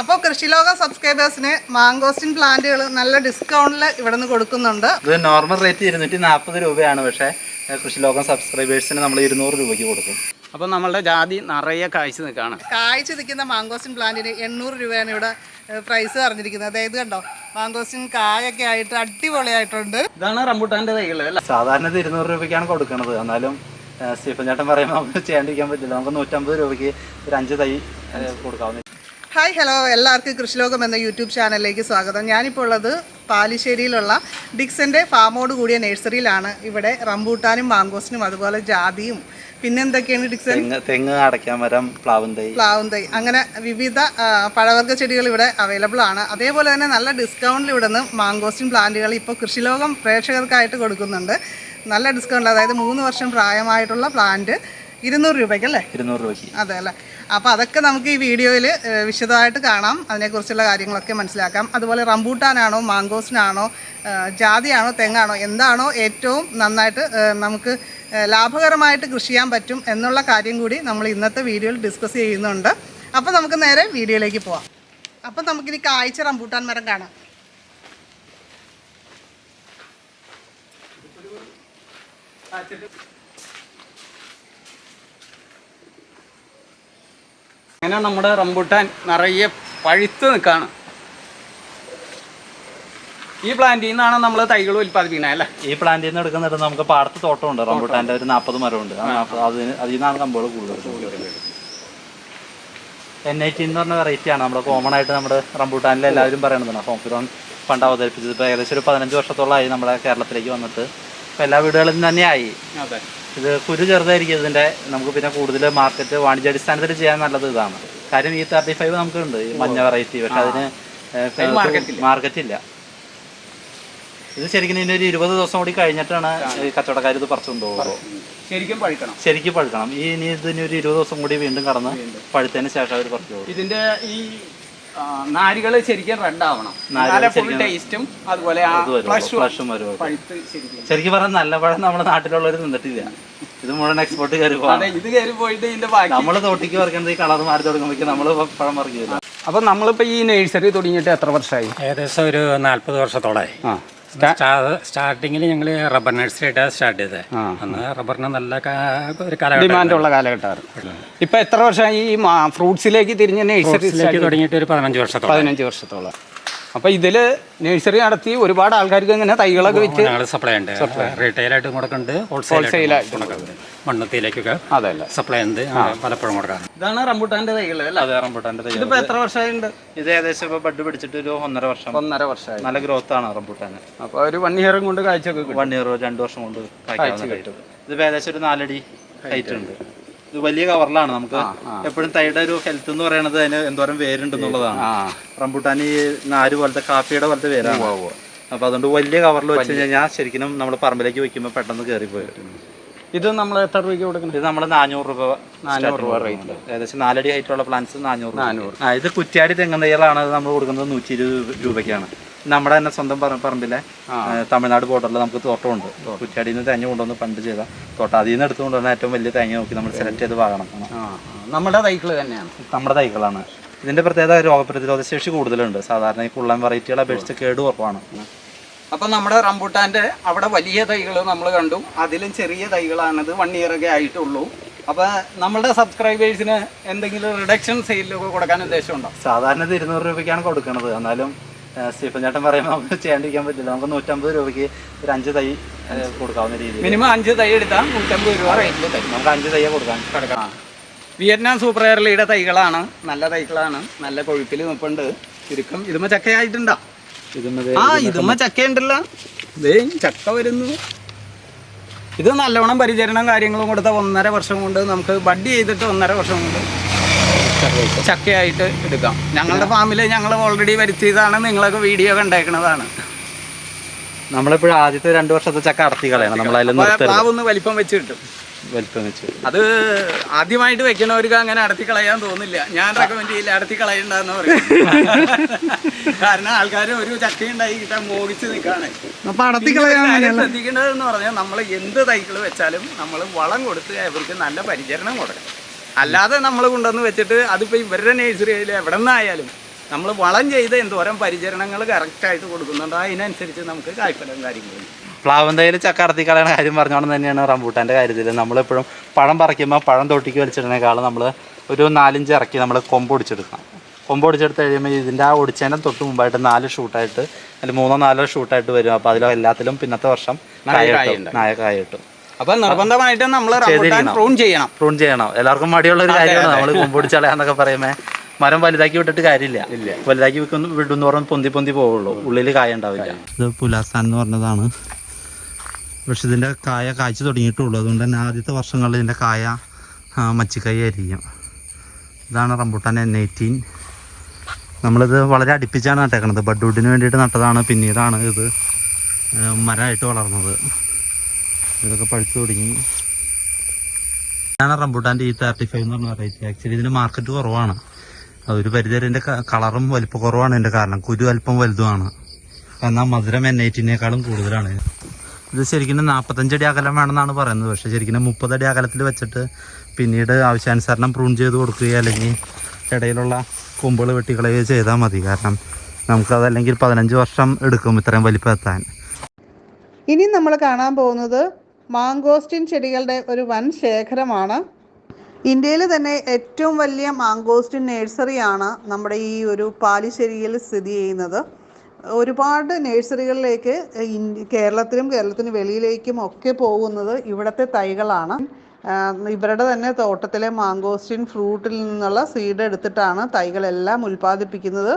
അപ്പോൾ കൃഷിലോക സബ്സ്ക്രൈബേഴ്സിന് മാങ്കോസ്റ്റിൻ പ്ലാന്റുകൾ നല്ല ഡിസ്കൗണ്ടിൽ ഇവിടെ നിന്ന് കൊടുക്കുന്നുണ്ട്. ഇത് നോർമൽ റേറ്റ് ഇരുന്നൂറ്റി നാൽപ്പത് രൂപയാണ് പക്ഷേ കൃഷി കൃഷിലോകം സബ്സ്ക്രൈബേഴ്സിന് നമ്മൾ ഇരുന്നൂറ് രൂപയ്ക്ക് കൊടുക്കും. അപ്പോൾ നമ്മളുടെ ജാതി നിറയെ കാഴ്ച നിൽക്കുകയാണ് കാഴ്ച നിൽക്കുന്ന മാങ്കോസ്റ്റിൻ പ്ലാന്റിന് എണ്ണൂറ് രൂപയാണ് ഇവിടെ പ്രൈസ് പറഞ്ഞിരിക്കുന്നത് അതായത് കണ്ടോ മാങ്കോസ്റ്റിൻ കായൊക്കെ ആയിട്ട് അടിപൊളിയായിട്ടുണ്ട്. ഇതാണ് റംബുട്ടാന്റെ തൈകൾ അല്ല? സാധാരണ ഇത് ഇരുന്നൂറ് രൂപയ്ക്കാണ് കൊടുക്കുന്നത് എന്നാലും സ്റ്റീഫൻ ചേട്ടൻ പറയുമ്പോൾ നമുക്ക് ചെയ്യാണ്ടിരിക്കാൻ പറ്റില്ല. നമുക്ക് നൂറ്റമ്പത് രൂപയ്ക്ക് ഒരു അഞ്ച് തൈ കൊടുക്കാവുന്ന ഹായ് ഹലോ എല്ലാവർക്കും കൃഷിലോകം എന്ന യൂട്യൂബ് ചാനലിലേക്ക് സ്വാഗതം. ഞാനിപ്പോൾ ഉള്ളത് പാലിശ്ശേരിയിലുള്ള ഡിക്സന്റെ ഫാമോട് കൂടിയ നഴ്സറിയിലാണ്. ഇവിടെ റംബൂട്ടാനും മാങ്കോസിനും അതുപോലെ ജാതിയും. പിന്നെന്തൊക്കെയാണ് ഡിക്സൻ? തെങ്ങ് അടയ്ക്കാൻ മരം പ്ലാവും തൈ. പ്ലാവും തൈ. അങ്ങനെ വിവിധ പഴവർഗ ചെടികൾ ഇവിടെ അവൈലബിൾ ആണ്. അതേപോലെ തന്നെ നല്ല ഡിസ്കൗണ്ടിൽ ഇവിടെ നിന്ന് മാങ്കോസിൻ പ്ലാന്റുകൾ ഇപ്പോൾ കൃഷിലോകം പ്രേക്ഷകർക്കായിട്ട് കൊടുക്കുന്നുണ്ട്. നല്ല ഡിസ്കൗണ്ട് അതായത് മൂന്ന് വർഷം പ്രായമായിട്ടുള്ള പ്ലാന്റ് ഇരുന്നൂറ് രൂപയ്ക്ക് അല്ലേ? ഇരുന്നൂറ് രൂപയ്ക്ക്. അതെ അല്ലേ? അപ്പോൾ അതൊക്കെ നമുക്ക് ഈ വീഡിയോയിൽ വിശദമായിട്ട് കാണാം. അതിനെക്കുറിച്ചുള്ള കാര്യങ്ങളൊക്കെ മനസ്സിലാക്കാം. അതുപോലെ റംബൂട്ടാനാണോ മാങ്കോസിനാണോ ആ, ജാതിയാണോ തെങ്ങാണോ എന്താണോ ഏറ്റവും നന്നായിട്ട് നമുക്ക് ലാഭകരമായിട്ട് കൃഷി ചെയ്യാൻ പറ്റും എന്നുള്ള കാര്യം കൂടി നമ്മൾ ഇന്നത്തെ വീഡിയോയിൽ ഡിസ്കസ് ചെയ്യുന്നുണ്ട്. അപ്പോൾ നമുക്ക് നേരെ വീഡിയോയിലേക്ക് പോവാം. അപ്പം നമുക്കിനി കായ്ച്ച റംബൂട്ടാൻ മരം കാണാം. അങ്ങനെ നമ്മുടെ റംബുട്ടാൻ നിറയെ പഴുത്ത് നിൽക്കുകയാണ് ഈ പ്ലാന്റിൽ നിന്നാണ് നമ്മൾ തൈകൾ ഉൽപ്പാദിപ്പിക്കുന്നത് അല്ലേ? ഈ പ്ലാന്റിൽ നിന്ന് എടുക്കുന്നിട്ട് നമുക്ക് പാടത്ത് തോട്ടമുണ്ട് റംബുട്ടാന്റെ ഒരു നാൽപ്പത് മരമുണ്ട്. അതിന് അതിൽ നിന്നാണ് കമ്പുകൾ കൂടുതൽ എൻ ഐ ടി എന്ന് പറഞ്ഞ വെറൈറ്റി ആണ്. നമ്മുടെ കോമൺ ആയിട്ട് നമ്മുടെ റംബൂട്ടാനിൽ എല്ലാവരും പറയണതാണ്. ഹോം ഫിറോൺ പണ്ട് അവതരിപ്പിച്ചത് ഇപ്പോൾ ഏകദേശം ഒരു പതിനഞ്ച് വർഷത്തോളമായി നമ്മുടെ കേരളത്തിലേക്ക് വന്നിട്ട്. ഇപ്പോൾ എല്ലാ വീടുകളിൽ നിന്ന് തന്നെയായി അതെ. ഇത് കുരു ചെറുതായിരിക്കും ഇതിന്റെ നമുക്ക് പിന്നെ കൂടുതൽ മാർക്കറ്റ് വാണിജ്യാടിസ്ഥാനത്തിൽ ചെയ്യാൻ നല്ലത് ഇതാണ്. കാര്യം ഈ തേർട്ടി ഫൈവ് നമുക്കുണ്ട് ഈ മഞ്ഞ വെറൈറ്റി പക്ഷെ അതിന് മാർക്കറ്റില്ല മാർക്കറ്റ് ഇല്ല. ഇത് ശരിക്കും ഇതിന് ഒരു ഇരുപത് ദിവസം കൂടി കഴിഞ്ഞിട്ടാണ് കച്ചവടക്കാർ ഇത് പറിച്ചു കൊണ്ടുപോകുന്നത് ശരിക്കും പഴുക്കണം. ശരിക്കും പഴുക്കണം. ഈ ഇനി ഇതിന് ഒരു ഇരുപത് ദിവസം കൂടി വീണ്ടും കടന്ന് പഴുത്തതിന് ശേഷം അവർ പറിച്ചു ഇതിന്റെ ഈ നാരുകൾ ശരിക്കും റെഡ് ആവണം. ഫുൾ ടേസ്റ്റും അതുപോലെ ആ ഇത് വരും ഫ്ലഷും ഫ്ലഷും വരും. പഴുത്ത് ശരിക്കും. ശരിക്കും പറഞ്ഞാൽ നല്ല പഴം നമ്മുടെ നാട്ടിലുള്ളവർ നിന്നിട്ടില്ല ഇത് മുഴുവൻ എക്സ്പോർട്ട് കയറി പോകാം ഇത് കയറി പോയിട്ട് ഇതിന്റെ ബാക്കി നമ്മൾ തോട്ടിക്ക് പറിക്കുന്നത് ഈ കളർ മാറി തുടങ്ങുമ്പോൾ നമ്മൾ പഴം പറിക്കില്ല അപ്പൊ നമ്മളിപ്പോ ഈ നഴ്സറി തുടങ്ങിയിട്ട് എത്ര വർഷമായി ഏകദേശം ഒരു നാല്പത് വർഷത്തോളായി. ആ. സ്റ്റാർട്ടിങ്ങിൽ ഞങ്ങൾ റബ്ബർ നഴ്സറി ആയിട്ടാണ് സ്റ്റാർട്ട് ചെയ്തത് അന്ന് റബ്ബറിന് നല്ല ഒരു ഡിമാൻഡുള്ള കാലഘട്ടമായിരുന്നു. ഇപ്പൊ എത്ര വർഷം ഈ ഫ്രൂട്ട്സിലേക്ക് തിരിഞ്ഞ് തുടങ്ങിയിട്ട് ഒരു പതിനഞ്ച് വർഷത്തോളം പതിനഞ്ച് വർഷത്തോളം. അപ്പൊ ഇതിൽ നഴ്സറി നടത്തി ഒരുപാട് ആൾക്കാർക്ക് ഇങ്ങനെ തൈകളൊക്കെ വെച്ച് ഞങ്ങൾ സപ്ലൈ ഉണ്ട്. റീറ്റെയിൽ ആയിട്ട് കൊടുക്കുന്നുണ്ട് ഹോൾസെയിൽ ആയിട്ട് കൊടുക്കുന്നുണ്ട് മണ്ണത്തിലേക്കൊക്കെ അതല്ല സപ്ലൈ ഉണ്ട്. പലപ്പോഴും കൊടുക്കാറുണ്ട് ഇതാണ് റംബുട്ടാന്റെ തൈകൾ അതെ റംബുട്ടാന്റെ തൈകൾ ഇതിപ്പോ എത്ര വർഷമായിട്ടുണ്ട് ഇത് ഏകദേശം ഇപ്പോൾ ബഡ് പിടിച്ചിട്ട് ഒരു ഒന്നര വർഷം. ഒന്നര വർഷമായി. നല്ല ഗ്രോത്ത് ആണ് റംബുട്ടാന്. അപ്പൊ ഒരു വൺ ഇയറും കൊണ്ട് കാഴ്ച വൺ ഇയർ രണ്ട് വർഷം കൊണ്ട് കാഴ്ച കിട്ടും. ഇത് ഏകദേശം ഒരു നാലടി ഹൈറ്റ് ഉണ്ട്. വലിയ കവറിലാണ് നമുക്ക് എപ്പോഴും തൈയുടെ ഒരു ഹെൽത്ത് എന്ന് പറയുന്നത് അതിന് എന്തോരം വേരുണ്ടെന്നുള്ളതാണ് റംബുട്ടാൻ ഈ നാര് പോലത്തെ കാപ്പിയുടെ പോലത്തെ വേരാണ്. അപ്പൊ അതുകൊണ്ട് വലിയ കവറിൽ വെച്ച് കഴിഞ്ഞാൽ ശരിക്കും നമ്മൾ പറമ്പിലേക്ക് വെക്കുമ്പോൾ പെട്ടെന്ന് കയറി പോയി ഇത് നമ്മൾ എത്ര രൂപയ്ക്ക് കൊടുക്കുന്നത് ഇത് നമ്മൾ നാനൂറ് രൂപ നാനൂറ് രൂപ റേറ്റ്. ഏകദേശം നാലടി ഹൈറ്റ് ഉള്ള പ്ലാന്റ്സ് നാനൂറ് നാനൂറ് ഇത് കുറ്റ്യാടി തെങ്ങൻ തയ്യലാണ് നമ്മൾ കൊടുക്കുന്നത് നൂറ്റി ഇരുപത് രൂപയ്ക്കാണ്. നമ്മുടെ തന്നെ സ്വന്തം പറ- പറമ്പിലെ തമിഴ്നാട് ബോർഡറിൽ നമുക്ക് തോട്ടമുണ്ട്. കുറ്റിയാടി നിന്ന് തേങ്ങ കൊണ്ടുവന്ന് പണ്ട് ചെയ്ത തോട്ടം. അതിൽ നിന്ന് എടുത്ത് കൊണ്ടുവന്ന ഏറ്റവും വലിയ തേങ്ങ നോക്കി നമ്മൾ സെലക്ട് ചെയ്ത് വാങ്ങണം. നമ്മുടെ തൈകൾ തന്നെയാണ്. നമ്മുടെ തൈകളാണ്. ഇതിന്റെ പ്രത്യേകത രോഗപ്രതിരോധ ശേഷി കൂടുതലുണ്ട്. സാധാരണ ഈ കുള്ളൻ വെറൈറ്റികളെ അപേക്ഷിച്ച് കേട് കുറവാണ്. അപ്പൊ നമ്മുടെ റംബൂട്ടാന്റെ അവിടെ വലിയ തൈകൾ നമ്മൾ കണ്ടു. അതിലും ചെറിയ തൈകളാണിത് വൺ ഇയർ ഒക്കെ ആയിട്ടുള്ളൂ. അപ്പൊ നമ്മുടെ സബ്സ്ക്രൈബേഴ്സിന് എന്തെങ്കിലും റിഡക്ഷൻ സെയിലൊക്കെ കൊടുക്കാൻ ഉദ്ദേശമുണ്ടോ? സാധാരണ ഇരുന്നൂറ് രൂപയ്ക്കാണ് കൊടുക്കുന്നത് എന്നാലും സ്റ്റീഫൻ ചേട്ടൻ പറയുമ്പോൾ നമുക്ക് ചെയ്യാണ്ടിരിക്കാൻ പറ്റില്ല. നമുക്ക് നൂറ്റമ്പത് രൂപയ്ക്ക് ഒരു അഞ്ച് തൈ കൊടുക്കാവുന്ന രീതിയിൽ. മിനിമം അഞ്ച് തൈ എടുത്താൽ നൂറ്റമ്പത് രൂപ റേറ്റിൽ തൈ നമുക്ക് അഞ്ച് തൈ കൊടുക്കാൻ. കിടക്കണം വിയറ്റ്നാം സൂപ്പർ എയർലിയുടെ തൈകളാണ്. നല്ല തൈകളാണ്. നല്ല കൊഴുപ്പിൽ നിൽപ്പുണ്ട് ചുരുക്കം ഇതുമ്മ ചക്കയായിട്ടുണ്ടോ? ആ ഇതുമ്മ ചക്ക ഉണ്ടല്ലോ ദേ ചക്ക വരുന്നു. ഇത് നല്ലവണ്ണം പരിചരണം കാര്യങ്ങളും കൊടുത്ത ഒന്നര വർഷം കൊണ്ട് നമുക്ക് ബഡ് ചെയ്തിട്ട് ഒന്നര വർഷം കൊണ്ട് ചക്കയായിട്ട്. എടുക്കാം. ഞങ്ങളുടെ ഫാമിൽ ഞങ്ങൾ ഓൾറെഡി വരുത്തിയതാണ്. നിങ്ങളൊക്കെ വീഡിയോ കണ്ടേക്കണതാണ്. നമ്മളിപ്പോഴും ആദ്യത്തെ രണ്ട് വർഷത്തെ ചക്ക അടത്തി കളയണം. പ്ലാവൊന്ന് വലിപ്പം വെച്ച് കിട്ടും. വലിപ്പം വെച്ച് അത് ആദ്യമായിട്ട് വെക്കണവർക്ക് അങ്ങനെ അടത്തി കളയാൻ തോന്നില്ല. ഞാൻ റെക്കമെൻഡ് ചെയ്യില്ല അടത്തി കളയണ്ടെന്ന് പറയും. കാരണം ആൾക്കാർ ഒരു ചക്ക ഉണ്ടായി കിട്ടാൻ മോഹിച്ച് നിൽക്കാണ് കാര്യം ശ്രദ്ധിക്കേണ്ടതെന്ന് പറഞ്ഞാൽ നമ്മൾ എന്ത് തൈകൾ വെച്ചാലും നമ്മൾ വളം കൊടുത്ത് അവർക്ക് നല്ല പരിചരണം കൊടുക്കണം. അല്ലാതെ നമ്മൾ കൊണ്ടുവന്ന് വെച്ചിട്ട് അതിപ്പോൾ ഇവരുടെ നേഴ്സറിയിൽ എവിടെ നിന്നായാലും നമ്മൾ വളം ചെയ്ത് എന്തോരം പരിചരണങ്ങൾ കറക്റ്റായിട്ട് കൊടുക്കുന്നുണ്ട് അതിനനുസരിച്ച് നമുക്ക് കായ്ഫലം കാര്യങ്ങളും. പ്ലാവൻ തൈയിൽ ചക്ക കളയണ കാര്യം പറഞ്ഞുകൊണ്ട് തന്നെയാണ് റംബൂട്ടാന്റെ കാര്യത്തിൽ നമ്മളെപ്പോഴും പഴം പറിക്കുമ്പോൾ പഴം തൊട്ടിക്ക് വലിച്ചിടുന്നേക്കാളും നമ്മൾ ഒരു നാലിഞ്ച് ഇറക്കി നമ്മൾ കൊമ്പ് ഒടിച്ചെടുക്കണം. കൊമ്പ് ഒടിച്ചെടുത്ത് കഴിയുമ്പോൾ ഇതിന്റെ ആ ഒടിച്ചതിന്റെ തൊട്ട് മുമ്പായിട്ട് നാല് ഷൂട്ടായിട്ട് അല്ലെങ്കിൽ മൂന്നോ നാലോ ഷൂട്ടായിട്ട് വരും. അപ്പോൾ അതിലോ എല്ലാത്തിലും പിന്നത്തെ വർഷം നായ കായ കിട്ടും അപ്പൊ നിർബന്ധമായിട്ടും നമ്മൾ. പ്രൂൺ ചെയ്യണം. പ്രൂൺ ചെയ്യണം. എല്ലാവർക്കും മടിയുള്ള ഒരു കാര്യമാണ്. നമ്മൾ കൊമ്പ് എന്നൊക്കെ പറയുമ്പോൾ മരം വലുതാക്കി വിട്ടിട്ട് കാര്യമില്ല. വലുതാക്കി വിൽക്കുന്നു വിടുന്ന പറഞ്ഞാൽ പൊന്തി പൊന്തി പോവുള്ളൂ. ഉള്ളിൽ കായ ഉണ്ടാവില്ല. ഇത് പുലാസാൻ എന്ന് പറഞ്ഞതാണ്. പക്ഷെ ഇതിന്റെ കായ കായ്ച്ചു തുടങ്ങിയിട്ടുള്ളൂ. അതുകൊണ്ട് തന്നെ ആദ്യത്തെ വർഷങ്ങളിൽ ഇതിന്റെ കായ മച്ചിക്കായി ആയിരിക്കും. ഇതാണ് റംബൂട്ടാൻ എൻ എയ്റ്റീൻ നമ്മളിത് വളരെ അടുപ്പിച്ചാണ് നട്ടേക്കണത്. ബഡ്വുഡിന് വേണ്ടിയിട്ട് നട്ടതാണ്. പിന്നീടാണ് ഇത് മരമായിട്ട് വളർന്നത്. ഇതൊക്കെ പഴുത്തു തുടങ്ങി. ഇതാണ് റംബൂട്ടാന്റെ ഈ തേർട്ടി ഫൈവ് എന്ന് പറഞ്ഞ വെറൈറ്റി ആക്ച്വലി ഇതിന് മാർക്കറ്റ് കുറവാണ്. അതൊരു പരിധി ഇതിന്റെ കളറും വലിപ്പ കുറവാണ് എന്റെ കാരണം. കുരു അല്പം വലുതുമാണ്. എന്നാൽ മധുരം എൻ ഐറ്റിനേക്കാളും കൂടുതലാണ്. ഇത് ശരിക്കും നാൽപ്പത്തഞ്ചടി അകലം വേണമെന്നാണ് പറയുന്നത്. പക്ഷേ ശരിക്കും മുപ്പതടി അകലത്തിൽ വെച്ചിട്ട് പിന്നീട് ആവശ്യാനുസരണം പ്രൂൺ ചെയ്ത് കൊടുക്കുകയോ അല്ലെങ്കിൽ ഇടയിലുള്ള കൊമ്പുകൾ വെട്ടിക്കളയുകയോ ചെയ്താൽ മതി. കാരണം നമുക്കതല്ലെങ്കിൽ പതിനഞ്ച് വർഷം എടുക്കും ഇത്രയും വലിപ്പം എത്താൻ. ഇനി നമ്മൾ കാണാൻ പോകുന്നത് മാങ്കോസ്റ്റിൻ ചെടികളുടെ ഒരു വൻ ശേഖരമാണ്. ഇന്ത്യയിൽ തന്നെ ഏറ്റവും വലിയ മാങ്കോസ്റ്റിൻ നേഴ്സറിയാണ് നമ്മുടെ ഈ ഒരു പാലിശ്ശേരിയിൽ സ്ഥിതി ചെയ്യുന്നത്. ഒരുപാട് നേഴ്സറികളിലേക്ക് കേരളത്തിലും കേരളത്തിന് വെളിയിലേക്കും ഒക്കെ പോകുന്നത് ഇവിടുത്തെ തൈകളാണ്. ഇവരുടെ തന്നെ തോട്ടത്തിലെ മാങ്കോസ്റ്റിൻ ഫ്രൂട്ടിൽ നിന്നുള്ള സീഡ് എടുത്തിട്ടാണ് തൈകളെല്ലാം ഉൽപ്പാദിപ്പിക്കുന്നത്.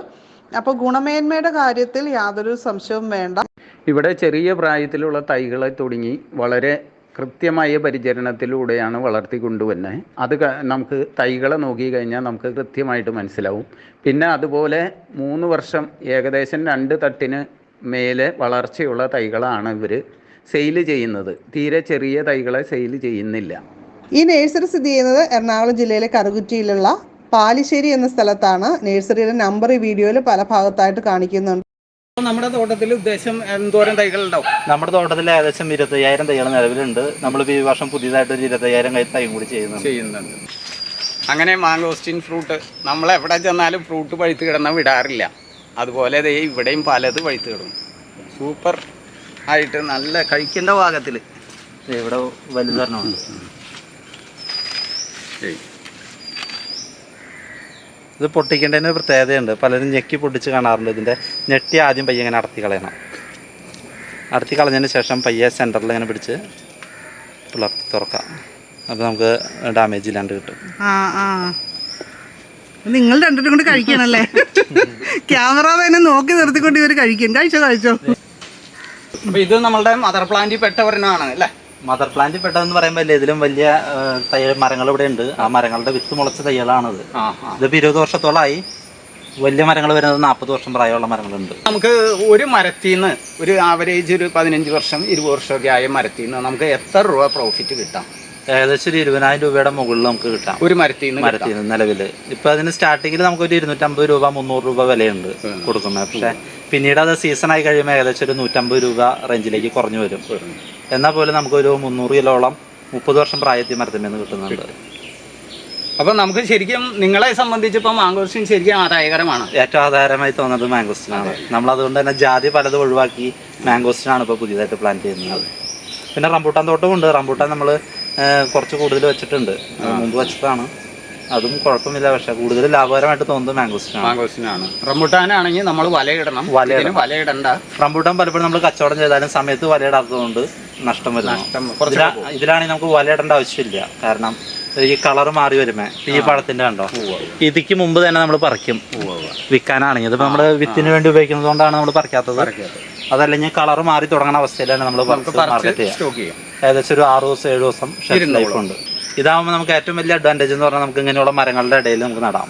അപ്പോൾ ഗുണമേന്മയുടെ കാര്യത്തിൽ യാതൊരു സംശയവും വേണ്ട. ഇവിടെ ചെറിയ പ്രായത്തിലുള്ള തൈകളെ തുടങ്ങി വളരെ കൃത്യമായ പരിചരണത്തിലൂടെയാണ് വളർത്തി കൊണ്ടുവരുന്നത്. അത് നമുക്ക് തൈകളെ നോക്കി കഴിഞ്ഞാൽ നമുക്ക് കൃത്യമായിട്ട് മനസ്സിലാവും. പിന്നെ അതുപോലെ മൂന്ന് വർഷം ഏകദേശം രണ്ട് തട്ടിന് മേലെ വളർച്ചയുള്ള തൈകളാണ് ഇവർ സെയിൽ ചെയ്യുന്നത്. തീരെ ചെറിയ തൈകളെ സെയിൽ ചെയ്യുന്നില്ല. ഈ നേഴ്സറി സ്ഥിതി ചെയ്യുന്നത് എറണാകുളം ജില്ലയിലെ കറുകുറ്റിയിലുള്ള പാലിശ്ശേരി എന്ന സ്ഥലത്താണ് നഴ്സറിയുടെ നമ്പർ ഈ വീഡിയോയിൽ പല ഭാഗത്തായിട്ട് കാണിക്കുന്നുണ്ട്. നമ്മുടെ തോട്ടത്തിൽ ഉദ്ദേശം എന്തോരം തൈകൾ ഉണ്ടാവും? നമ്മുടെ തോട്ടത്തിൽ ഏകദേശം ഇരുപത്തയ്യായിരം തൈകൾ നിലവിലുണ്ട്. നമ്മളിപ്പോൾ ഈ വർഷം പുതിയതായിട്ട് ഒരു ഇരുപത്തയ്യായിരം കൈ തൈ കൂടി ചെയ്യുന്നുണ്ട്. ചെയ്യുന്നുണ്ട്. അങ്ങനെ മാങ്കോസ്റ്റിൻ ഫ്രൂട്ട് നമ്മൾ എവിടെ ചെന്നാലും ഫ്രൂട്ട് പഴുത്ത് കിടന്നാൽ വിടാറില്ല. അതുപോലെ ദേ ഇവിടെയും പലത് പഴുത്ത് കിടക്കും. സൂപ്പർ ആയിട്ട് നല്ല കഴിക്കേണ്ട പാകത്തിൽ ദേ ഇവിടെ വലുതരണമുണ്ട് ഇത് പൊട്ടിക്കേണ്ടതിന് പ്രത്യേകതയുണ്ട്. പലരും ഞെക്കി പൊട്ടിച്ച് കാണാറുണ്ട് ഇതിന്റെ ഞെട്ടി ആദ്യം പയ്യെ ഇങ്ങനെ അടത്തി കളയണം. അടത്തി കളഞ്ഞതിന് ശേഷം പയ്യെ സെന്ററിൽ ഇങ്ങനെ പിടിച്ച് പിളർത്തി തുറക്കാം. അപ്പോൾ നമുക്ക് ഡാമേജ് ഇല്ലാണ്ട് കിട്ടും. നിങ്ങൾ രണ്ടിനും കൂടി കഴിക്കണല്ലേ? ക്യാമറ തന്നെ നോക്കി നിർത്തിക്കൊണ്ട് ഇവർ കഴിക്കും. കഴിച്ചോ കഴിച്ചോ? ഇത് നമ്മളുടെ മദർ പ്ലാന്റിൽ പെട്ട ഒരെണ്ണമാണ് അല്ലേ? മദർ പ്ലാന്റ് പെട്ടതെന്ന് പറയുമ്പോൾ ഇതിലും വലിയ തയ്യൽ മരങ്ങൾ ഇവിടെ ഉണ്ട്. ആ മരങ്ങളുടെ വിത്ത് മുളച്ച തയ്യലാണത്. ഇതിപ്പോൾ ഇരുപത് വർഷത്തോളമായി വലിയ മരങ്ങൾ വരുന്നത് നാൽപ്പത് വർഷം പ്രായമുള്ള മരങ്ങളുണ്ട്. നമുക്ക് ഒരു മരത്തിൽ നിന്ന് ഒരു ആവറേജ് ഒരു പതിനഞ്ച് വർഷം ഇരുപത് വർഷമൊക്കെ ആയ മരത്തിൽ നിന്ന് നമുക്ക് എത്ര രൂപ പ്രോഫിറ്റ് കിട്ടാം? ഏകദേശം ഒരു ഇരുപതിനായിരം രൂപയുടെ മുകളിൽ നമുക്ക് കിട്ടാം. ഒരു മരത്തിൽ നിന്ന് മരത്തിൽ നിന്ന് നിലവിൽ ഇപ്പൊ അതിന് സ്റ്റാർട്ടിങ്ങിൽ നമുക്ക് ഒരു ഇരുന്നൂറ്റമ്പത് രൂപ മുന്നൂറ് രൂപ വിലയുണ്ട് കൊടുക്കുന്നത്. പക്ഷെ പിന്നീട് അത് സീസൺ ആയി കഴിയുമ്പോൾ ഏകദേശം ഒരു നൂറ്റമ്പത് രൂപ റേഞ്ചിലേക്ക് കുറഞ്ഞു വരും. എന്നാൽ പോലും നമുക്കൊരു മുന്നൂറ് കിലോളം മുപ്പത് വർഷം പ്രായത്തിൽ മരത്തിൽ നിന്ന് കിട്ടുന്നുണ്ട്. അപ്പം നമുക്ക് ശരിക്കും നിങ്ങളെ സംബന്ധിച്ച് ഇപ്പം മാങ്കോസ്റ്റിൻ ശരിക്കും ആദായകരമാണ്. ഏറ്റവും ആദായകരമായി തോന്നുന്നത് മാംഗോസ്റ്റിനാണ് നമ്മൾ അതുകൊണ്ട് തന്നെ ജാതി പലതും ഒഴിവാക്കി മാംഗോസ്റ്റിനാണ് ഇപ്പോൾ പുതിയതായിട്ട് പ്ലാൻ ചെയ്യുന്നത്. പിന്നെ റംബൂട്ടാൻ തോട്ടവും ഉണ്ട്. റംബൂട്ടാൻ നമ്മൾ കുറച്ച് കൂടുതൽ വെച്ചിട്ടുണ്ട്. മുമ്പ് വെച്ചതാണ്. അതും കുഴപ്പമില്ല. പക്ഷെ കൂടുതൽ ലാഭകരമായിട്ട് തോന്നുന്നത് മാംഗോസ്റ്റിനാണ് മാങ്കോസ്റ്റിനാണ്. റംബൂട്ടാനാണെങ്കിൽ നമ്മൾ വലയിടണം. വലയിടണം. വലയിടണ്ട. റംബൂട്ടാൻ പലപ്പോഴും നമ്മൾ കച്ചവടം ചെയ്താലും സമയത്ത് വലയിടാത്തതുകൊണ്ട് നഷ്ടം വരുന്നു. ഇതിലാണെങ്കിൽ നമുക്ക് വലയിടേണ്ട ആവശ്യമില്ല. കാരണം ഈ കളർ മാറി വരുമേ. ഈ പഴത്തിന്റെ കണ്ടോ? ഇതിക്ക് മുമ്പ് തന്നെ നമ്മൾ പറിക്കും. വിൽക്കാനാണെങ്കിൽ ഇതിപ്പോ നമ്മൾ വിത്തിന് വേണ്ടി ഉപയോഗിക്കുന്നത് കൊണ്ടാണ് നമ്മൾ പറിക്കാത്തത്. അതല്ലെങ്കിൽ കളർ മാറി തുടങ്ങുന്ന അവസ്ഥയിലാണ് നമ്മൾ മാർക്കറ്റ് ചെയ്യുക. ഏകദേശം ഒരു ആറ് ദിവസം ഏഴ് ദിവസം ഷെൽഫ് ലൈഫ് ഉണ്ട്. ഇതാകുമ്പോൾ നമുക്ക് ഏറ്റവും വലിയ അഡ്വാന്റേജ് എന്ന് പറഞ്ഞാൽ നമുക്ക് ഇങ്ങനെയുള്ള മരങ്ങളുടെ ഇടയിൽ നമുക്ക് നടാം.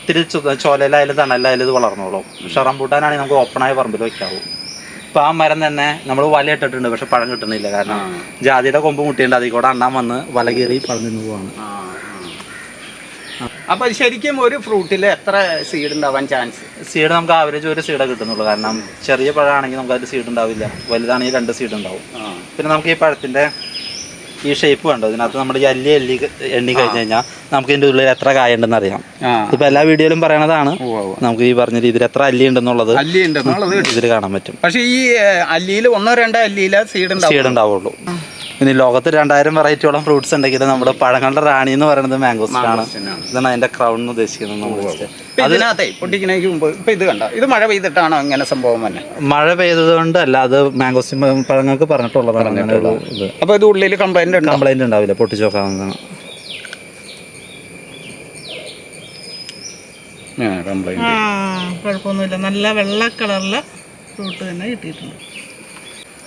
ഇത്തിരി ചോലയിലായാലും തണലായാലും ഇത് വളർന്നോളും. പക്ഷെ റംബൂട്ടാനാണെങ്കിൽ നമുക്ക് ഓപ്പണായ പറമ്പിൽ വെക്കാവൂ. ഇപ്പൊ ആ മരം തന്നെ നമ്മൾ വല ഇട്ടിട്ടുണ്ട് പക്ഷെ പഴം കിട്ടുന്നില്ല. കാരണം ജാതിയുടെ കൊമ്പ് മുട്ടിയുണ്ട് അതിൽ കൂടെ അണ്ണാൻ വന്ന് വല കയറി പഴം നിന്ന് പോവാണ് അപ്പൊ ശരിക്കും ഒരു ഫ്രൂട്ടിൽ എത്ര സീഡ് ഉണ്ടാവാൻ ചാൻസ് സീഡ് നമുക്ക് ആവറേജ് ഒരു സീഡേ കിട്ടുന്നുള്ളൂ. കാരണം ചെറിയ പഴമാണെങ്കിൽ നമുക്ക് അതിൽ സീഡ് ഉണ്ടാവില്ല. വലുതാണെങ്കിൽ രണ്ട് സീഡ് ഉണ്ടാവും. പിന്നെ നമുക്ക് ഈ പഴത്തിന്റെ ഈ ഷേപ്പ് കണ്ടോ? ഇതിനകത്ത് നമ്മുടെ ഈ അല്ലി അല്ലി എണ്ണി കഴിഞ്ഞ് കഴിഞ്ഞാൽ നമുക്ക് ഇതിന്റെ ഉള്ളിൽ എത്ര കായ ഉണ്ടെന്ന് അറിയാം ഇപ്പൊ എല്ലാ വീഡിയോയിലും പറയണതാണ്. നമുക്ക് ഈ പറഞ്ഞ രീതിയിൽ എത്ര അല്ലി ഉണ്ടെന്നുള്ളത് അല്ലി ഉണ്ടെന്നുള്ളത് ഇതിൽ കാണാൻ പറ്റും. പക്ഷേ ഈ അല്ലിയിൽ ഒന്നോ രണ്ടോ അല്ലിയില സീഡ് സീഡ് ഉണ്ടാവുള്ളൂ. ഇനി ലോകത്ത് രണ്ടായിരം വെറൈറ്റിയോളം ഫ്രൂട്ട്സ് ഉണ്ടെങ്കിൽ നമ്മുടെ പഴങ്ങളുടെ റാണി എന്ന് പറയുന്നത് മാംഗോസ്റ്റാണ് ആണ് ഇതാണ് അതിന്റെ ക്രൗൺ എന്ന് ഉദ്ദേശിക്കുന്നത് നമ്മൾ ഇപ്പൊ ഇതിനകത്തെ പൊട്ടിക്കണേക്ക് മുമ്പ് ഇപ്പൊ ഇത് കണ്ട? ഇത് മഴ പെയ്തിട്ടാണോ അങ്ങനെ സംഭവം തന്നെ മഴ പെയ്തത് കൊണ്ടല്ല അത് മാംഗോസ്റ്റിൻ പഴങ്ങൾക്ക് പറഞ്ഞിട്ടുള്ളതാണ് അങ്ങനെ ഒരു ഇത്. അപ്പൊ ഇത് ഉള്ളിൽ കംപ്ലൈന്റ് ഉണ്ടോ? കംപ്ലൈന്റ് ഉണ്ടാവില്ല പൊട്ടിച്ചു നോക്കാവുന്നതാണ് കംപ്ലൈന്റ് കുഴപ്പമൊന്നുമില്ല. നല്ല വെള്ള കളറിലെ ഫ്രൂട്ട് തന്നെ കിട്ടിയിട്ടുണ്ട്.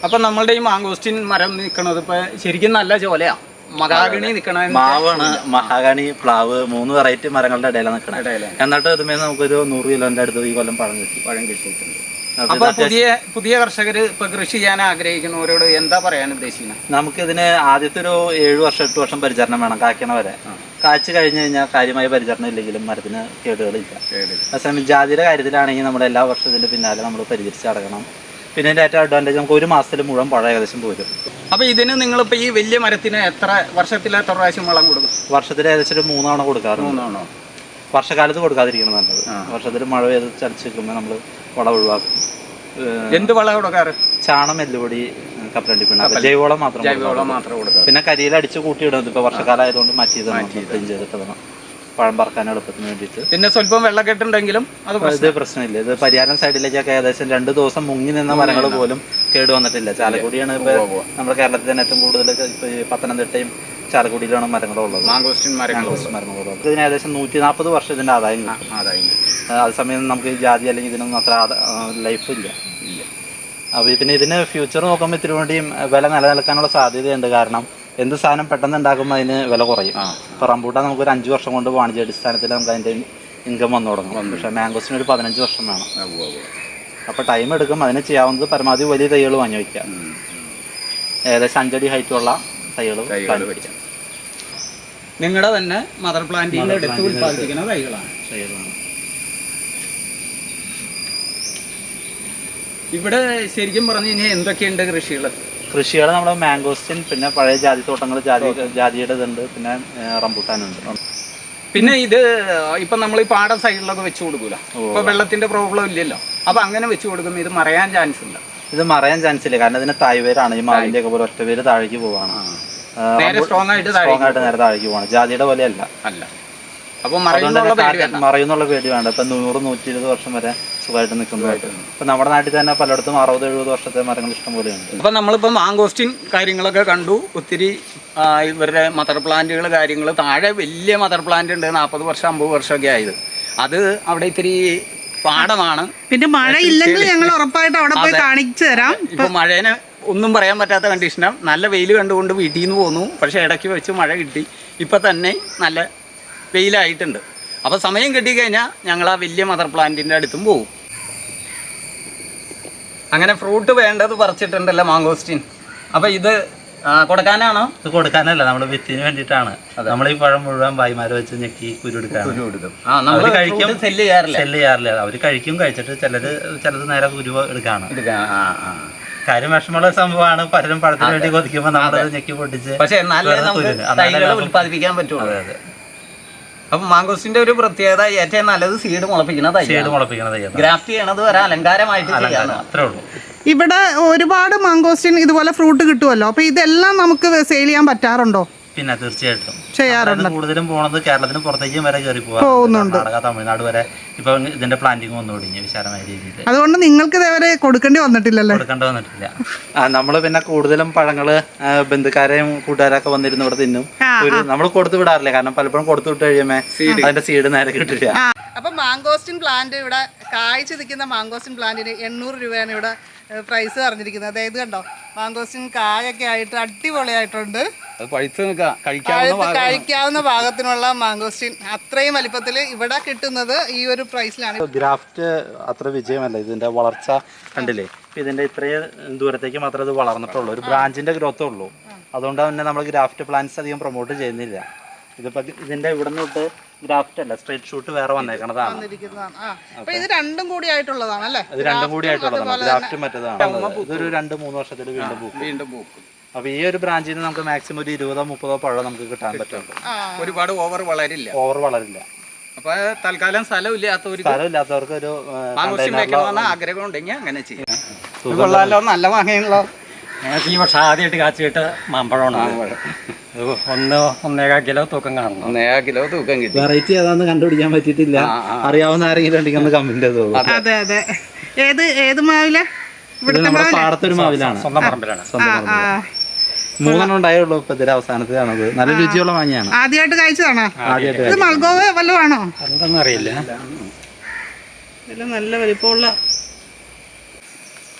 അപ്പൊ നമ്മളുടെ ഈ മാങ്കോസ്റ്റിൻ മരം നിൽക്കണത് ഇപ്പൊ ശരിക്കും നല്ല ചോലയാ. മഹാഗണി നിക്കണ മാവാണ്. മഹാഗണി പ്ലാവ് മൂന്ന് വെറൈറ്റി മരങ്ങളുടെ ഇടയിലാണ് നിൽക്കണത് ഇടയിൽ. എന്നിട്ട് ഇതുമേ നമുക്കൊരു നൂറ് കിലോന്റെ അടുത്ത് ഈ കൊല്ലം പഴം കിട്ടി പഴം കിട്ടിയിട്ടുണ്ട്. അപ്പൊ പുതിയ പുതിയ കർഷകർ ഇപ്പൊ കൃഷി ചെയ്യാൻ ആഗ്രഹിക്കുന്നവരോട് എന്താ പറയാൻ ഉദ്ദേശിക്കുന്നത് നമുക്കിതിന് ആദ്യത്തെ ഒരു ഏഴു വർഷം എട്ട് വർഷം പരിചരണം വേണം കായ്ക്കണ വരെ കാച്ചു കഴിഞ്ഞു കഴിഞ്ഞാൽ കാര്യമായ പരിചരണം ഇല്ലെങ്കിലും മരത്തിന് കേടുകളില്ല. അതേസമയം ജാതിയുടെ കാര്യത്തിലാണെങ്കിൽ നമ്മൾ എല്ലാ വർഷവും പിന്നാലെ നമ്മൾ പരിചരിച്ച് അടക്കണം പിന്നെ അതിന്റെ ഏറ്റവും അഡ്വാന്റേജ് നമുക്ക് ഒരു മാസത്തിൽ മുഴുവൻ പഴം ഏകദേശം പോരും. അപ്പോൾ ഇതിന് നിങ്ങളിപ്പോൾ ഈ വലിയ മരത്തിന് എത്ര വർഷത്തിൽ എത്ര പ്രാവശ്യം വളം കൊടുക്കും? വർഷത്തിൽ ഏകദേശം ഒരു മൂന്നാണ് കൊടുക്കാറുണ്ട്. മൂന്നാണോ? വർഷകാലത്ത് കൊടുക്കാതിരിക്കണം നല്ലത്. വർഷത്തിൽ മഴ പെയ്ത് ചടിച്ച് നിൽക്കുമ്പോൾ നമ്മൾ വളം ഒഴിവാക്കും. എന്ത് വളം കൊടുക്കാറ്? ചാണം എല്ലുപൊടി കപ്പലണ്ടി പിണ്ണാക്ക് ജൈവവളം മാത്രം. ജൈവവളം മാത്രം കൊടുക്കുക പിന്നെ കരിയിൽ അടിച്ച് കൂട്ടിയിടുന്നത് ഇപ്പൊ വർഷക്കാലം ആയതുകൊണ്ട് മാറ്റിയതാണ്. ക്ലീൻ ചെയ്തിട്ടതാണ് പഴം പറക്കാൻ എളുപ്പത്തിന് വേണ്ടിയിട്ട്. പിന്നെ സ്വല്പം വെള്ളക്കെട്ടുണ്ടെങ്കിലും അത്. ഇത് പ്രശ്നമില്ല. ഇത് പരിയാരം സൈഡിലേക്കൊക്കെ ഏകദേശം രണ്ട് ദിവസം മുങ്ങി നിന്ന മരങ്ങൾ പോലും കേട് വന്നിട്ടില്ല. ചാലക്കുടിയാണ് ഇപ്പൊ നമ്മുടെ കേരളത്തിൽ തന്നെ ഏറ്റവും കൂടുതൽ ഇപ്പൊ ഈ പത്തനംതിട്ടയും ചാലക്കുടിയിലാണ് മരങ്ങളുള്ളത് മാംഗോസ്റ്റിൻ മരങ്ങളുള്ളത് ഇതിന് ഏകദേശം നൂറ്റി നാൽപ്പത് വർഷം ഇതിന്റെ ആദായം കിട്ടും. അതായത് ആ, അതേസമയം നമുക്ക് ജാതി അല്ലെങ്കിൽ ഇതിനൊന്നും അത്ര ലൈഫ് ഇല്ല. അപ്പോൾ പിന്നെ ഇതിന് ഫ്യൂച്ചർ നോക്കുമ്പോൾ ഇത്തിരി കൂടിയും വില നിലനിൽക്കാനുള്ള സാധ്യതയുണ്ട്. കാരണം എന്ത് സാധനം പെട്ടെന്ന് ഉണ്ടാക്കുമ്പോൾ അതിന് വില കുറയും. ഇപ്പോൾ റംബൂട്ടാൻ നമുക്ക് ഒരു അഞ്ച് വർഷം കൊണ്ട് വാണിജ്യ അടിസ്ഥാനത്തിൽ നമുക്ക് അതിന്റെ ഇൻകം വന്നു തുടങ്ങും. പക്ഷേ മാംഗോസിന് ഒരു പതിനഞ്ച് വർഷം വേണം. അപ്പോൾ ടൈം എടുക്കും അതിന് ചെയ്യാവുന്നത് പരമാവധി വലിയ തൈകൾ വാങ്ങി വയ്ക്കുക ഏകദേശം അഞ്ചടി ഹൈറ്റുള്ള തൈകൾ നിങ്ങളുടെ തന്നെ മദർ പ്ലാന്റിന്റെ അടുത്ത് ഉത്പാദിപ്പിക്കുന്ന തൈകളാണ്. ഇവിടെ ശരിക്കും പറഞ്ഞു കഴിഞ്ഞാൽ എന്തൊക്കെയുണ്ട് കൃഷികൾ കൃഷികൾ നമ്മുടെ മാംഗോസ്റ്റിൻ പിന്നെ പഴയ ജാതി തോട്ടങ്ങൾ ജാതി ജാതിയുടെ ഇതുണ്ട് പിന്നെ റംബൂട്ടാനുണ്ട്. പിന്നെ ഇത് ഇപ്പൊ നമ്മൾ ഈ പാടം സൈഡിലൊക്കെ വെച്ച് കൊടുക്കൂല. ഇപ്പൊ വെള്ളത്തിന്റെ പ്രോബ്ലം ഇല്ലല്ലോ. അപ്പൊ അങ്ങനെ വെച്ച് കൊടുക്കുമ്പോൾ ഇത് മറയാൻ ചാൻസ് ഉണ്ട് ഇത് മറയാൻ ചാൻസ് ഇല്ല. കാരണം ഇതിന് തായ്വേരാണ്. ഈ മാവിന്റെ ഒക്കെ പോലെ ഒറ്റ പേര് താഴേക്ക് പോവാണ്. സ്ട്രോങ് ആയിട്ട് സ്ട്രോങ് ആയിട്ട് നേരെ താഴേക്ക് പോവാണ്. ജാതിയുടെ പോലെ അല്ല. അപ്പൊ തന്നെ പേടി മറയുന്നുള്ള പേടി വേണ്ട. ഇപ്പൊ നൂറ് നൂറ്റി ഇരുപത് വർഷം വരെ സുഖമായിട്ട് നിൽക്കുന്നതായിട്ട് ഇപ്പം നമ്മുടെ നാട്ടിൽ തന്നെ പലയിടത്തും അറുപത് എഴുപത് വർഷത്തെ മരങ്ങൾ ഇഷ്ടം പോലെയുണ്ട്. അപ്പൊ നമ്മളിപ്പോ മാങ്കോസ്റ്റിൻ കാര്യങ്ങളൊക്കെ കണ്ടു. ഒത്തിരി ഇവരുടെ മദർ പ്ലാന്റുകൾ കാര്യങ്ങൾ. താഴെ വലിയ മദർ പ്ലാന്റ് ഉണ്ട്. നാൽപ്പത് വർഷം അമ്പത് വർഷമൊക്കെ ആയത്. അത് അവിടെ ഇത്തിരി പാടമാണ്. പിന്നെ മഴ ഇല്ലെങ്കിൽ ഞങ്ങൾ ഉറപ്പായിട്ട് അവിടെ പോയി കാണിച്ചു തരാം. ഇപ്പൊ മഴേനെ ഒന്നും പറയാൻ പറ്റാത്ത കണ്ടീഷനാണ് നല്ല വെയിൽ കണ്ടുകൊണ്ട് വീട്ടിൽ നിന്ന് പോന്നു. പക്ഷേ ഇടയ്ക്ക് വെച്ച് മഴ കിട്ടി. ഇപ്പം തന്നെ നല്ല വെയിലായിട്ടുണ്ട്. അപ്പൊ സമയം കിട്ടിക്കഴിഞ്ഞാൽ ഞങ്ങൾ ആ വലിയ മദർ പ്ലാന്റിന്റെ അടുത്തും പോവും. അങ്ങനെ ഫ്രൂട്ട് വേണ്ടത് പറിച്ചിട്ടുണ്ടല്ലോ മാങ്കോസ്റ്റിൻ. അപ്പോൾ ഇത് കൊടുക്കാനാണോ? ഇത് കൊടുക്കാനല്ല നമ്മൾ വിത്തിന് വേണ്ടിയിട്ടാണ്. നമ്മൾ ഈ പഴം മുഴുവൻ ഭായിമാര് വെച്ച് ഞെക്കി കുരുടുക്കാണ് ആ നമ്മൾ കഴിക്കും. സെല്ല് ചെയ്യാറില്ല. സെല്ല് ചെയ്യാറില്ല. അവർ കഴിക്കും കഴിച്ചിട്ട് ചിലര് ചിലത് നേരെ കുരു എടുക്കാണ്. കാര്യം വിഷമമുള്ള സംഭവമാണ്. പലരും പഴത്തിന് വേണ്ടി കൊതിക്കുമ്പോൾ നമ്മളത് ഞെക്കി പൊട്ടിച്ച് പക്ഷേ നല്ല ഉൽപ്പാദിപ്പിക്കാൻ പറ്റുള്ളൂ. അപ്പൊ മാങ്കോസിന്റെ ഒരു പ്രത്യേകത ഏറ്റവും നല്ലത് സീഡ് മുളപ്പിക്കുന്ന തൈ ഷെയ്ഡ് മുളപ്പിക്കണത് ഗ്രാഫ്റ്റ് ചെയ്യണത് ഒരു അലങ്കാരമായിട്ട് ചെയ്യാണ് അത്രേ ഉള്ളൂ. ഇവിടെ ഒരുപാട് മാങ്കോസ്റ്റിൻ ഇതുപോലെ ഫ്രൂട്ട് കിട്ടുമല്ലോ അപ്പൊ ഇതെല്ലാം നമുക്ക് സെയിൽ ചെയ്യാൻ പറ്റാറുണ്ടോ? പിന്നെ തീർച്ചയായിട്ടും. ചെയ്യാറുണ്ട്. കൂടുതലും പോണത് കേരളത്തിന് പുറത്തേക്കും വരെ കയറി പോകുന്നുണ്ട്. കർണാടക തമിഴ്നാട് വരെ ഇപ്പൊ ഇതിന്റെ പ്ലാന്റിങ് വന്നു തുടങ്ങി വിശാലമായ രീതിയിൽ അതുകൊണ്ട് നിങ്ങൾക്ക് ഇതേവരെ കൊടുക്കേണ്ടി വന്നിട്ടില്ലല്ലോ? കൊടുക്കേണ്ടി വന്നിട്ടില്ല. നമ്മൾ പിന്നെ കൂടുതലും പഴങ്ങൾ ബന്ധുക്കാരെയും കൂട്ടുകാരൊക്കെ വന്നിരുന്നു ഇവിടെ തിന്നും. ഒരു നമ്മൾ കൊടുത്തു വിടാറില്ല? കാരണം പലപ്പോഴും കൊടുത്തു വിട്ട് കഴിയുമ്പോ അതിന്റെ സീഡ് നേരെ കിട്ടില്ല. അപ്പൊ മാങ്കോസ്റ്റിൻ പ്ലാന്റ് ഇവിടെ കായ്ച്ചു നിൽക്കുന്ന മാങ്കോസ്റ്റിൻ പ്ലാന്റിന് എണ്ണൂറ് രൂപയാണ് ഇവിടെ പ്രൈസ് പറഞ്ഞിരിക്കുന്നത്. അതായത് കണ്ടോ മാങ്കോസ്റ്റിൻ കായൊക്കെ ആയിട്ട് അടിപൊളിയായിട്ടുണ്ട്. അത് പഴുത്ത് കഴിക്കാവുന്ന പഴുത്ത് കഴിക്കാവുന്ന പാകത്തിനുള്ള അത്രയും വലിപ്പത്തിൽ ഇവിടെ കിട്ടുന്നത് ഈ ഒരു പ്രൈസിലാണ്. ഗ്രാഫ്റ്റ് അത്ര വിജയമല്ല. ഇതിന്റെ വളർച്ച കണ്ടില്ലേ? ഇപ്പൊ ഇതിന്റെ ഇത്രയും ദൂരത്തേക്ക് മാത്രമേ ഇത് വളർന്നിട്ടുള്ളൂ. ഒരു ബ്രാഞ്ചിന്റെ ഗ്രോത്ത് ഉള്ളൂ. അതുകൊണ്ട് തന്നെ നമ്മൾ ഗ്രാഫ്റ്റ് പ്ലാന്റ്സ് അധികം പ്രൊമോട്ട് ചെയ്യുന്നില്ല. ഇതിപ്പോ ഇതിന്റെ ഇവിടെ നിന്നിട്ട് തൊട്ട് ഗ്രാഫ്റ്റ് അല്ല സ്ട്രേറ്റ് ഷൂട്ട് വേറെ വന്നേക്കണതാണ്. ഇത് രണ്ടും കൂടി ആയിട്ടുള്ളതാണ് അല്ലേ? ഇത് രണ്ടും കൂടി ആയിട്ടുള്ളതാണ്. ഗ്രാഫ്റ്റ് മറ്റേതാണ്. ഇതൊരു രണ്ട് മൂന്ന് വർഷത്തിൽ വീണ്ടും വീണ്ടും പൂക്കും. അപ്പൊ ഈ ഒരു ബ്രാഞ്ചിൽ നിന്ന് നമുക്ക് മാക്സിമം ഒരു ഇരുപതോ മുപ്പതോ പഴം നമുക്ക് കിട്ടാൻ പറ്റുള്ളൂ. ഒരുപാട് ഓവർ വളരില്ല. ഓവർ വളരില്ല. അപ്പൊ തൽക്കാലം സ്ഥലമില്ലാത്തവർക്ക് സ്ഥലമില്ലാത്തവർക്ക് ഒരു ആഗ്രഹം ഉണ്ടെങ്കിൽ അങ്ങനെ ചെയ്യാം. കൊള്ളാലോ നല്ല മാങ്ങയുള്ളോ. ഞങ്ങൾക്ക് ഈ വർഷം ആദ്യമായിട്ട് കാച്ചിട്ട് മാമ്പഴമാണ്. ഒന്ന് ഒന്നേകാ കിലോ തൂക്കം കാണണം. ഒന്നേകാ കിലോ തൂക്കം കിട്ടി. വെറൈറ്റി ഏതാന്ന് കണ്ടുപിടിക്കാൻ പറ്റിയിട്ടില്ല. അറിയാവുന്ന ആരെങ്കിലും ഉണ്ടെങ്കിൽ ഒന്ന് കമന്റ് തോന്നുന്നു അതെ അതെ. ഏത് ഏത് മാവില? പാടത്തൊരു മാവിലാണ്. സ്വന്തം പറമ്പിലാണ്. സ്വന്തം പറമ്പിൽ. മൂന്നെണ്ണം ഉണ്ടായുള്ളൂ ഇപ്പൊ ഇതിന്റെ അവസാനത്തിലാണത്. നല്ല രുചിയുള്ള മാങ്ങയാണ്. ആദ്യമായിട്ട് കഴിച്ചതാണോ ആദ്യമായിട്ട് ഇത് മൽഗോവ വല്ലതാണോ ആണോ? എന്തെന്ന് അറിയില്ല. ഇതെല്ലാം നല്ല വലിപ്പമുള്ള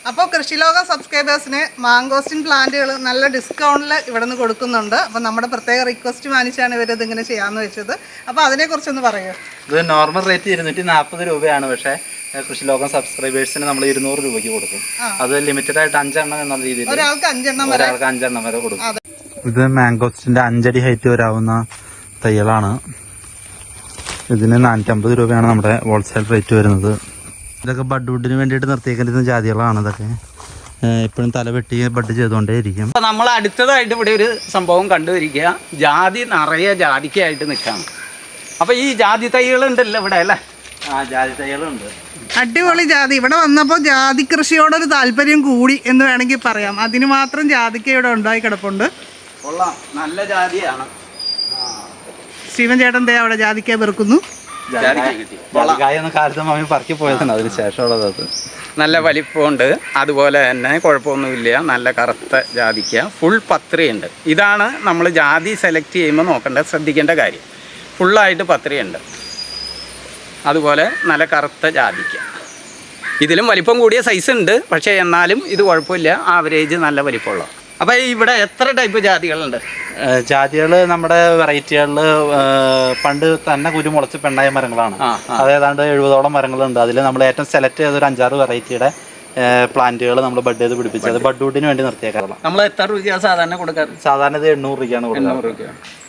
അപ്പോൾ കൃഷിലോക സബ്സ്ക്രൈബേഴ്സിന് മാങ്കോസ്റ്റിൻ പ്ലാന്റുകൾ നല്ല ഡിസ്കൗണ്ടിൽ ഇവിടെ നിന്ന് കൊടുക്കുന്നുണ്ട്. അപ്പോൾ നമ്മുടെ പ്രത്യേക റിക്വസ്റ്റ് മാനിച്ചാണ് ഇവർ ഇങ്ങനെ ചെയ്യാമെന്ന് വെച്ചത്. അപ്പോൾ അതിനെക്കുറിച്ചൊന്ന് പറയൂ. ഇത് നോർമൽ റേറ്റ് ഇരുന്നൂറ്റി നാൽപ്പത് രൂപയാണ്. പക്ഷേ ഏഹ്, കൃഷിലോകം സബ്സ്ക്രൈബേഴ്സിന് നമ്മൾ ഇരുന്നൂറ് രൂപയ്ക്ക് കൊടുക്കും. അത് ലിമിറ്റഡ് ആയിട്ട് അഞ്ചെണ്ണം എന്ന രീതിയിൽ ഒരാൾക്ക് അഞ്ചെണ്ണം വരെ ഒരാൾക്ക് അഞ്ചെണ്ണം വരെ കൊടുക്കും. ഇത് മാംഗോസ്റ്റിന്റെ അഞ്ചടി ഹൈറ്റ് വരാവുന്ന തയ്യലാണ്. ഇതിന് നാനൂറ്റമ്പത് രൂപയാണ് നമ്മുടെ ഹോൾസെയിൽ റേറ്റ് വരുന്നത്. ഇതൊക്കെ ബഡ്വുഡിന് വേണ്ടിയിട്ട് നിർത്തിയേക്കുന്ന ജാതികളാണ് ഇതൊക്കെ. എപ്പോഴും തല വെട്ടി ബഡ് ചെയ്തുകൊണ്ടേ ഇരിക്കും അപ്പൊ നമ്മൾ അടുത്തതായിട്ട് ഇവിടെ ഒരു സംഭവം കണ്ടുവരിക ജാതി നിറയെ ജാതിക്കായിട്ട് നിൽക്കുകയാണ്. അപ്പൊ ഈ ജാതി തൈകൾ ഉണ്ടല്ലോ ഇവിടെ അല്ലേ? ആ ജാതി തൈകളുണ്ട്. അടിപൊളി ജാതി. ഇവിടെ വന്നപ്പോൾ ജാതി കൃഷിയോടൊരു താല്പര്യം കൂടി എന്ന് വേണമെങ്കിൽ പറയാം. അതിന് മാത്രം ജാതിക്ക ഇവിടെ ഉണ്ടായി കിടപ്പുണ്ട്. കൊള്ളാം. നല്ല ജാതിയാണ്. ശിവൻ ചേട്ടൻ ദേ അവിടെ ജാതിക്ക വെറുക്കുന്നു. പറക്കി പോയതാണ്. അതിന് ശേഷമുള്ളത് അത്. നല്ല വലിപ്പമുണ്ട്. അതുപോലെ തന്നെ കുഴപ്പമൊന്നുമില്ല. നല്ല കറുത്ത ജാതിക്ക. ഫുൾ പത്രിയുണ്ട്. ഇതാണ് നമ്മൾ ജാതി സെലക്ട് ചെയ്യുമ്പോൾ നോക്കേണ്ട ശ്രദ്ധിക്കേണ്ട കാര്യം. ഫുള്ളായിട്ട് പത്രിയുണ്ട്. അതുപോലെ നല്ല കറുത്ത ജാതിക്ക. ഇതിലും വലിപ്പം കൂടിയ സൈസ് ഉണ്ട്. പക്ഷേ എന്നാലും ഇത് കുഴപ്പമില്ല. ആവറേജ് നല്ല വലിപ്പമുള്ള. അപ്പോൾ ഇവിടെ എത്ര ടൈപ്പ് ജാതികളുണ്ട്? ജാതികൾ നമ്മുടെ വെറൈറ്റികളിൽ പണ്ട് തന്നെ കുരുമുളച്ച് പെണ്ണായ മരങ്ങളാണ്. അതേതാണ്ട് അത് ഏതാണ്ട് എഴുപതോളം മരങ്ങളുണ്ട്. അതിൽ നമ്മൾ ഏറ്റവും സെലക്ട് ചെയ്ത ഒരു അഞ്ചാറ് വെറൈറ്റിയുടെ പ്ലാന്റുകൾ നമ്മൾ ബഡ് ചെയ്ത് പിടിപ്പിച്ചത്. ബഡ് വുഡിന് വേണ്ടി നിർത്തിയേക്കാറുള്ള നമ്മൾ എത്ര രൂപ സാധാരണ കൊടുക്കാറ്? സാധാരണ ഇത് എണ്ണൂറ് രൂപയാണ് കൊടുക്കുന്നത്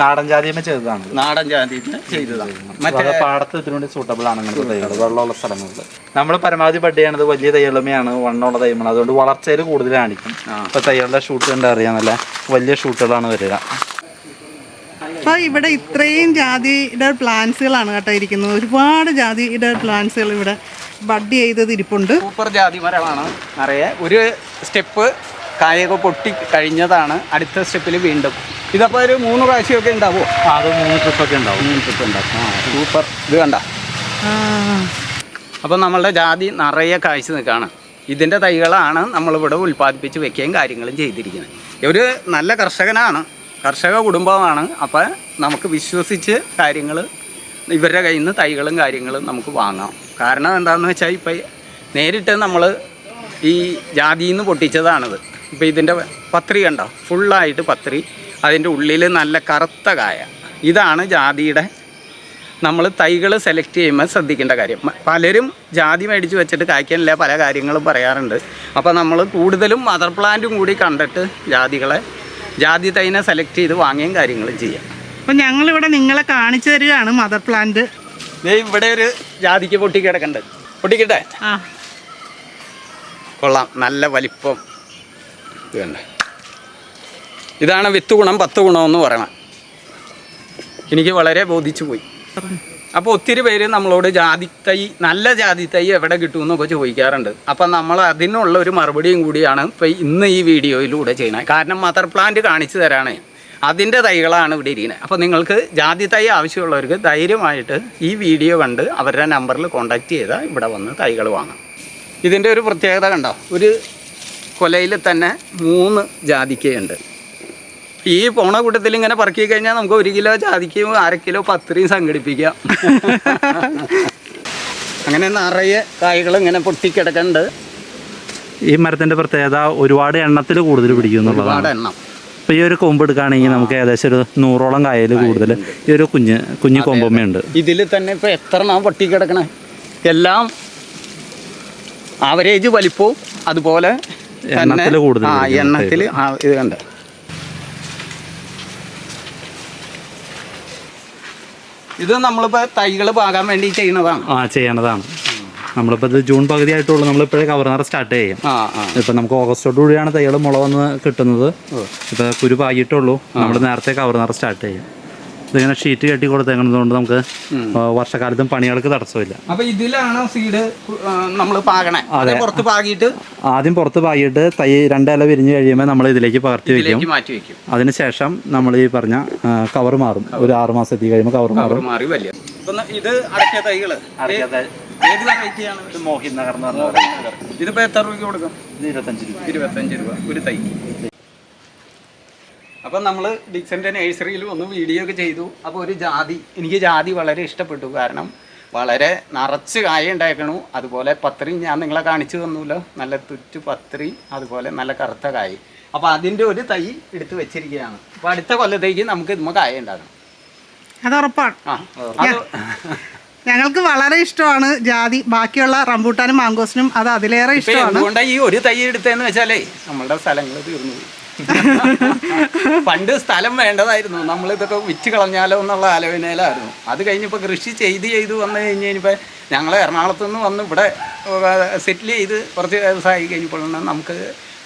നാടൻ ജാതിയമ്മ ചെയ്തതാണ്. നാടൻ ജാതി ചെയ്തതാണ്. മറ്റേ പാടത്ത് ഇതിനു സൂട്ടബിൾ ആണ് അങ്ങനത്തെ തൈകൾ. വെള്ളമുള്ള സ്ഥലങ്ങളിൽ. നമ്മൾ പരമാവധി ബഡ് ചെയ്യണത് വലിയ തൈകളുമെയാണ് വണ്ണമുള്ള തൈമാണ് അതുകൊണ്ട് വളർച്ചയിൽ കൂടുതൽ കാണിക്കും. ഇപ്പൊ തൈകളുടെ ഷൂട്ട് കണ്ട് അറിയാം. നല്ല വലിയ ഷൂട്ടുകളാണ് വരിക. അപ്പൊ ഇവിടെ ഇത്രയും ജാതിയുടെ പ്ലാന്റ്സുകളാണ് കേട്ടോ ഇരിക്കുന്നത്. ഒരുപാട് ജാതിയുടെ പ്ലാന്റ്സുകൾ ഇവിടെ ബഡ് ചെയ്തത് ഇരിപ്പുണ്ട്. സൂപ്പർ ജാതി മരമാണ് നിറയെ. ഒരു സ്റ്റെപ്പ് കായൊക്കെ പൊട്ടി കഴിഞ്ഞതാണ്. അടുത്ത സ്റ്റെപ്പിൽ വീണ്ടും. ഇതപ്പോൾ ഒരു മൂന്ന് പ്രാവശ്യമൊക്കെ ഉണ്ടാവുമോ ആ, അത് മൂന്ന് ട്രിപ്പൊക്കെ ഉണ്ടാവും. മൂന്ന് ട്രിപ്പ് ഉണ്ടാവും. ആ സൂപ്പർ. ഇത് കണ്ട. അപ്പം അപ്പോൾ നമ്മളുടെ ജാതി നിറയെ കാഴ്ച നിൽക്കുകയാണ് ഇതിന്റെ തൈകളാണ് നമ്മളിവിടെ ഉൽപ്പാദിപ്പിച്ച് വെക്കുകയും കാര്യങ്ങളും ചെയ്തിരിക്കുന്നത്. ഒരു നല്ല കർഷകനാണ്. കർഷക കുടുംബമാണ്. അപ്പോൾ നമുക്ക് വിശ്വസിച്ച് കാര്യങ്ങൾ ഇവരുടെ കയ്യിൽ നിന്ന് തൈകളും കാര്യങ്ങളും നമുക്ക് വാങ്ങാം. കാരണം എന്താണെന്ന് വെച്ചാൽ ഇപ്പം നേരിട്ട് നമ്മൾ ഈ ജാതിയിൽ നിന്ന് പൊട്ടിച്ചതാണിത്. ഇപ്പോൾ ഇതിന്റെ പത്രി കണ്ടോ? ഫുള്ളായിട്ട് പത്രി. അതിന്റെ ഉള്ളിൽ നല്ല കറുത്ത കായ. ഇതാണ് ജാതിയുടെ നമ്മൾ തൈകൾ സെലക്ട് ചെയ്യുമ്പോൾ ശ്രദ്ധിക്കേണ്ട കാര്യം. പലരും ജാതി മേടിച്ച് വെച്ചിട്ട് കായ്ക്കാനില്ല പല കാര്യങ്ങളും പറയാറുണ്ട്. അപ്പോൾ നമ്മൾ കൂടുതലും മദർ പ്ലാന്റും കൂടി കണ്ടിട്ട് ജാതികളെ ജാതി തൈനെ സെലക്ട് ചെയ്ത് വാങ്ങുകയും കാര്യങ്ങളും ചെയ്യാം. അപ്പോൾ ഞങ്ങളിവിടെ നിങ്ങളെ കാണിച്ചു തരികയാണ് മദർ പ്ലാന്റ്. ഇവിടെ ഒരു ജാതിക്ക് പൊട്ടി കിടക്കണ്ട്. പൊട്ടിക്കട്ടെ? കൊള്ളാം. നല്ല വലിപ്പം. ഇത് കണ്ട? ഇതാണ് വിത്ത് ഗുണം പത്ത് ഗുണമെന്ന് പറയണം. എനിക്ക് വളരെ ബോധിച്ചു പോയി. അപ്പോൾ ഒത്തിരി പേര് നമ്മളോട് ജാതി തൈ നല്ല ജാതി തൈ എവിടെ കിട്ടുമെന്നൊക്കെ ചോദിക്കാറുണ്ട്. അപ്പം നമ്മൾ അതിനുള്ള ഒരു മറുപടിയും കൂടിയാണ് ഇപ്പൊ ഇന്ന് ഈ വീഡിയോയിലൂടെ ചെയ്യുന്നത്. കാരണം മദർ പ്ലാന്റ് കാണിച്ചു തരാണ്. അതിന്റെ തൈകളാണ് ഇവിടെ ഇരിക്കുന്നത്. അപ്പോൾ നിങ്ങൾക്ക് ജാതി തൈ ആവശ്യമുള്ളവർക്ക് ധൈര്യമായിട്ട് ഈ വീഡിയോ കണ്ട് അവരുടെ നമ്പറിൽ കോൺടാക്റ്റ് ചെയ്താൽ ഇവിടെ വന്ന് തൈകൾ വാങ്ങാം. ഇതിന്റെ ഒരു പ്രത്യേകത കണ്ടോ? ഒരു കൊലയിൽ തന്നെ മൂന്ന് ജാതിക്കയുണ്ട്. ഈ പോണ കൂട്ടത്തിൽ ഇങ്ങനെ പറക്കി കഴിഞ്ഞാൽ നമുക്ക് ഒരു കിലോ ജാതിക്കയും അര കിലോ പത്രയും സംഘടിപ്പിക്കാം. അങ്ങനെ നിറയെ കായ്കൾ ഇങ്ങനെ പൊട്ടിക്കിടക്കുന്നുണ്ട്. ഈ മരത്തിന്റെ പ്രത്യേകത ഒരുപാട് എണ്ണത്തിൽ കൂടുതൽ പിടിക്കും എന്നുള്ളതാണ് ഒരുപാട് എണ്ണം. ഇപ്പൊ ഈ ഒരു കൊമ്പ് എടുക്കുകയാണെങ്കിൽ നമുക്ക് ഏകദേശം ഒരു നൂറോളം കായൽ കൂടുതൽ ഈ ഒരു കുഞ്ഞ് കുഞ്ഞു കൊമ്പമ്മയുണ്ട്. ഇതിൽ തന്നെ ഇപ്പൊ എത്ര നാം പട്ടി കിടക്കണ? എല്ലാം ആവറേജ് വലിപ്പവും അതുപോലെ എണ്ണത്തിൽ കൂടുതൽ ആ എണ്ണത്തിൽ ഇത് കണ്ട. ഇത് നമ്മളിപ്പോ തൈകൾ പാകാൻ വേണ്ടി ചെയ്യണതാണ് ആ ചെയ്യണതാണ്. നമ്മളിപ്പോൾ ഇത് ജൂൺ പകുതി ആയിട്ടുള്ളൂ നമ്മളിപ്പോഴേ കവർ നിറ സ്റ്റാർട്ട് ചെയ്യും. ഇപ്പം നമുക്ക് ഓഗസ്റ്റോട് കൂടിയാണ് തൈകൾ മുള വന്ന് കിട്ടുന്നത്. ഇപ്പോൾ കുരു പാകിയിട്ടുള്ളൂ. നമ്മൾ നേരത്തെ കവർ നിറ സ്റ്റാർട്ട് ചെയ്യും. ഇതിങ്ങനെ ഷീറ്റ് കെട്ടി കൊടുത്തേക്കുന്നതുകൊണ്ട് നമുക്ക് വർഷക്കാലത്തും പണികൾക്ക് തടസ്സമില്ല. അപ്പൊ ഇതിലാണ് സീഡ് നമ്മൾ പാകണേ? അത്. പുറത്ത് പാകിയിട്ട് ആദ്യം പുറത്ത് പാകിയിട്ട് തൈ രണ്ടില വിരിഞ്ഞ് കഴിയുമ്പോൾ നമ്മൾ ഇതിലേക്ക് പകർത്തി വെക്കും. അതിനുശേഷം നമ്മൾ ഈ പറഞ്ഞ കവർ മാറും. ഒരു ആറ് മാസം എത്തി കഴിയുമ്പോൾ കവർ മാറും. ഇപ്പൊ ഇത് അടക്കിയ തൈകൾ. ഏത് വെറൈറ്റി ആണ് ഇത് മോഹിത് നഗർ എന്ന് പറഞ്ഞ ഇതിപ്പോ എത്ര രൂപയ്ക്ക് കൊടുക്കും? ഇത് ഇരുപത്തഞ്ച് രൂപ. ഇരുപത്തഞ്ച് രൂപ. ഒരു തൈ. അപ്പം നമ്മൾ ഡിക്സന്റെ നഴ്സറിയിൽ ഒന്ന് വീഡിയോ ഒക്കെ ചെയ്തു. അപ്പോൾ ഒരു ജാതി എനിക്ക് ജാതി വളരെ ഇഷ്ടപ്പെട്ടു. കാരണം വളരെ നിറച്ച് കായ ഉണ്ടാക്കണു അതുപോലെ പത്രി ഞാൻ നിങ്ങളെ കാണിച്ചു തന്നൂല്ലോ നല്ല തുറ്റു പത്രി അതുപോലെ നല്ല കറുത്ത കായ. അപ്പോൾ അതിന്റെ ഒരു തൈ എടുത്ത് വെച്ചിരിക്കുകയാണ്. അപ്പോൾ അടുത്ത കൊല്ലത്തേക്ക് നമുക്ക് ഇതുമ്മ കായ ഉണ്ടാകണം അത് ഉറപ്പാണ്. ആ അത് ഞങ്ങൾക്ക് വളരെ ഇഷ്ടമാണ് ജാതി ബാക്കിയുള്ള റംബൂട്ടാനും മാങ്കോസിനും അത് അതിലേറെ ഇഷ്ടമാണ്. ഈ ഒരു തൈ എടുത്തതെന്ന് വെച്ചാലേ നമ്മളുടെ സ്ഥലങ്ങൾ തീർന്നു പോയി. പണ്ട് സ്ഥലം വേണ്ടതായിരുന്നു. നമ്മൾ ഇതൊക്കെ വിറ്റ് കളഞ്ഞാലോ എന്നുള്ള ആലോചനയിലായിരുന്നു. അത് കഴിഞ്ഞിപ്പോൾ കൃഷി ചെയ്ത് ചെയ്ത് വന്നു കഴിഞ്ഞ് കഴിഞ്ഞപ്പോൾ ഞങ്ങൾ എറണാകുളത്ത് നിന്ന് വന്ന് ഇവിടെ സെറ്റിൽ ചെയ്ത് കുറച്ച് ദിവസമായി കഴിഞ്ഞപ്പോഴാണ് നമുക്ക്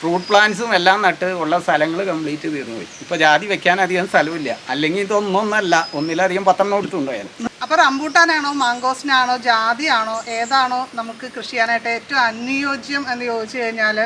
ഫ്രൂട്ട് പ്ലാന്റ്സും എല്ലാം നട്ട് ഉള്ള സ്ഥലങ്ങൾ കംപ്ലീറ്റ് തീർന്നു പോയി ഇപ്പോൾ ജാതി വെക്കാൻ അധികം സ്ഥലമില്ല. അല്ലെങ്കിൽ ഇതൊന്നൊന്നല്ല ഒന്നിലധികം പത്തെണ്ണം എടുത്തുകൊണ്ടുപോയാൽ അപ്പോൾ റംബൂട്ടാനാണോ മാങ്കോസിനാണോ ജാതിയാണോ ഏതാണോ നമുക്ക് കൃഷി ചെയ്യാനായിട്ട് ഏറ്റവും അനുയോജ്യം എന്ന് ചോദിച്ചു കഴിഞ്ഞാൽ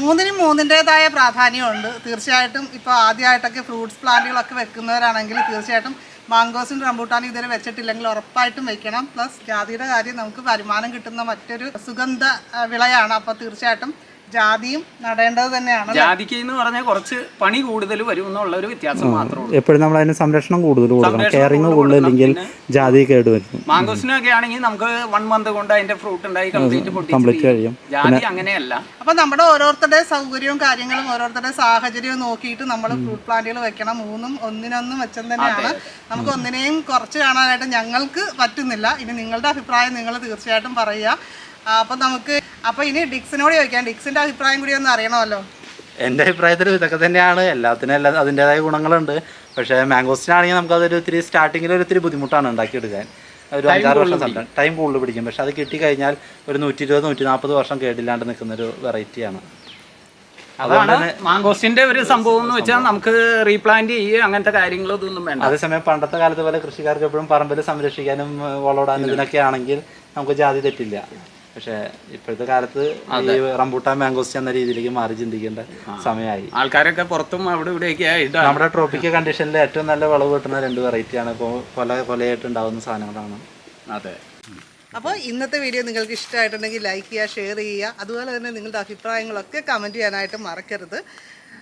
മൂന്നിനും മൂന്നിന്റെതായ പ്രാധാന്യമുണ്ട്. തീർച്ചയായിട്ടും ഇപ്പോൾ ആദ്യമായിട്ടൊക്കെ ഫ്രൂട്ട്സ് പ്ലാന്റുകളൊക്കെ വെക്കുന്നവരാണെങ്കിൽ തീർച്ചയായിട്ടും മാങ്കോസും റംബൂട്ടാനും ഇതുവരെ വെച്ചിട്ടില്ലെങ്കിൽ ഉറപ്പായിട്ടും വെക്കണം. പ്ലസ് ജാതിയുടെ കാര്യം നമുക്ക് വരുമാനം കിട്ടുന്ന മറ്റൊരു സുഗന്ധ വിളയാണ്. അപ്പോൾ തീർച്ചയായിട്ടും ജാതിയും നടേണ്ടത് തന്നെയാണ് ജാതിക്ക് എന്ന് പറഞ്ഞാൽ കുറച്ച് പണി കൂടുതൽ വരും എന്നുള്ള ഒരു വ്യത്യാസം മാത്രമേ എപ്പോഴും നമ്മൾ അതിന് സംരക്ഷണം കൂടുതൽ കൊടുക്കണം. കെയറിങ് കൂടുതലില്ലെങ്കിൽ ജാതി കേടുവരും മാംഗോസിനൊക്കെ ആണെങ്കിൽ നമുക്ക് വൺ മന്ത് കൊണ്ട് അതിന്റെ ഫ്രൂട്ട് ഉണ്ടായി കംപ്ലീറ്റ് കംപ്ലീറ്റ് കഴിയും. ജാതി അങ്ങനെയല്ല. അപ്പൊ നമ്മുടെ ഓരോരുത്തരുടെ സൗകര്യവും കാര്യങ്ങളും ഓരോരുത്തരുടെ സാഹചര്യവും നോക്കിയിട്ട് നമ്മൾ ഫ്രൂട്ട് പ്ലാന്റുകൾ വെക്കണം. മൂന്നും ഒന്നിനൊന്നും വെച്ചും തന്നെയാണ്. നമുക്ക് ഒന്നിനെയും കുറച്ച് കാണാനായിട്ട് ഞങ്ങൾക്ക് പറ്റുന്നില്ല. ഇനി നിങ്ങളുടെ അഭിപ്രായം നിങ്ങൾ തീർച്ചയായിട്ടും പറയുക. അപ്പം നമുക്ക് അപ്പോൾ ഇനി ഡിക്സിനോട് ചോദിക്കാം. ഡിക്സിന്റെ അഭിപ്രായം കൂടി ഒന്ന് അറിയണമല്ലോ. എന്റെ അഭിപ്രായത്തിൽ ഇതൊക്കെ തന്നെയാണ്. എല്ലാത്തിനും എല്ലാ അതിന്റെതായ ഗുണങ്ങളുണ്ട്. പക്ഷേ മാംഗോസിനാണെങ്കിൽ നമുക്കതൊരു ഇത്തിരി സ്റ്റാർട്ടിങ്ങിൽ ഒരു ഇത്തിരി ബുദ്ധിമുട്ടാണ് ഉണ്ടാക്കിയെടുക്കാൻ. ഒരു അഞ്ചാറ് വർഷം സംഭവം ടൈം കൂടുതൽ പിടിക്കും. പക്ഷെ അത് കിട്ടി കഴിഞ്ഞാൽ ഒരു നൂറ്റി ഇരുപത് നൂറ്റി നാൽപ്പത് വർഷം കേടില്ലാണ്ട് നിൽക്കുന്ന ഒരു വെറൈറ്റിയാണ് അതാണ് മാംഗോസിന്റെ ഒരു സംഭവം എന്ന് വെച്ചാൽ നമുക്ക് റീപ്ലാന്റ് ചെയ്യുക അങ്ങനത്തെ കാര്യങ്ങളൊന്നും വേണ്ട. അതേസമയം പണ്ടത്തെ കാലത്ത് പോലെ കൃഷിക്കാർക്ക് എപ്പോഴും പറമ്പിൽ സംരക്ഷിക്കാനും വളമിടാനും ഇതിനൊക്കെ ആണെങ്കിൽ നമുക്ക് ജാതി തെറ്റില്ല. പക്ഷേ ഇപ്പോഴത്തെ കാലത്ത് ഈ റംബൂട്ടാൻ മാംഗോസ്റ്റ് എന്ന രീതിയിലേക്ക് മാറി ചിന്തിക്കേണ്ട സമയമായി. ആൾക്കാരൊക്കെ പുറത്തും അവിടെ ഇവിടെയൊക്കെ ആയിട്ട് നമ്മുടെ ട്രോപ്പിക്കൽ കണ്ടീഷനിൽ ഏറ്റവും നല്ല വിളവ് കിട്ടുന്ന രണ്ട് വെറൈറ്റിയാണ് ഇപ്പോൾ കൊല കൊലയായിട്ട് ഉണ്ടാകുന്ന സാധനങ്ങളാണ്. അതെ. അപ്പോൾ ഇന്നത്തെ വീഡിയോ നിങ്ങൾക്ക് ഇഷ്ടമായിട്ടുണ്ടെങ്കിൽ ലൈക്ക് ചെയ്യുക ഷെയർ ചെയ്യുക. അതുപോലെ തന്നെ നിങ്ങളുടെ അഭിപ്രായങ്ങളൊക്കെ കമന്റ് ചെയ്യാനായിട്ട് മറക്കരുത്.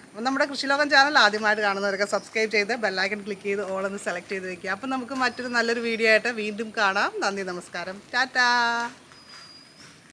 അപ്പോൾ നമ്മുടെ കൃഷിലോകം ചാനൽ ആദ്യമായിട്ട് കാണുന്നവരൊക്കെ സബ്സ്ക്രൈബ് ചെയ്ത് ബെല്ലൈക്കൺ ക്ലിക്ക് ചെയ്ത് ഓൾ ഒന്ന് സെലക്ട് ചെയ്ത് വെക്കുക. അപ്പോൾ നമുക്ക് മറ്റൊരു നല്ലൊരു വീഡിയോ ആയിട്ട് വീണ്ടും കാണാം. നന്ദി നമസ്കാരം. ടാറ്റാ.